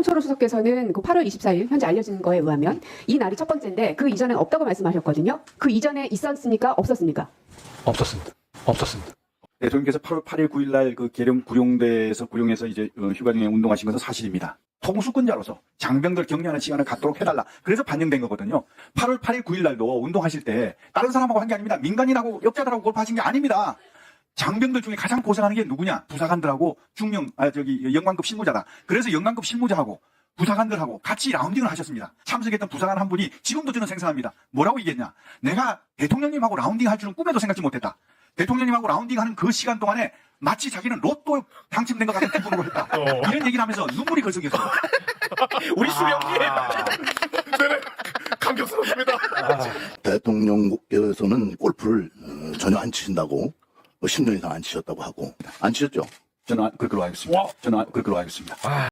홍철호 수석께서는 그 8월 24일 현재 알려진 거에 의하면 이 날이 첫 번째인데 그 이전엔 없다고 말씀하셨거든요. 그 이전에 있었습니까? 없었습니까? 없었습니다. 없었습니다. 대통령께서 8월 8일 9일 날그 계룡 구룡대에서 구룡에서 이제 어, 휴가 중에 운동하신 것은 사실입니다. 통수권자로서 장병들 격려하는 시간을 갖도록 해달라. 그래서 반영된 거거든요. 8월 8일 9일 날도 운동하실 때 다른 사람하고 한 게 아닙니다. 민간인하고 역자들하고 골프하신 게 아닙니다. 장병들 중에 가장 고생하는 게 누구냐? 부사관들하고 중령, 아, 저기, 영관급 실무자다. 그래서 영관급 실무자하고 부사관들하고 같이 라운딩을 하셨습니다. 참석했던 부사관 한 분이 지금도 저는 생생합니다. 뭐라고 얘기했냐? 내가 대통령님하고 라운딩 할 줄은 꿈에도 생각지 못했다. 대통령님하고 라운딩 하는 그 시간 동안에 마치 자기는 로또 당첨된 것 같은 기분으로 했다. 이런 얘기를 하면서 눈물이 걸썩였어요. 우리 수령님! 네네. 감격스럽습니다. 대통령께서는 골프를 어, 전혀 안 치신다고 뭐 10년 이상 안 치셨다고 하고 안 치셨죠? 저는 그렇게 알고 있습니다. 와. 저는 그렇게 알고 있습니다.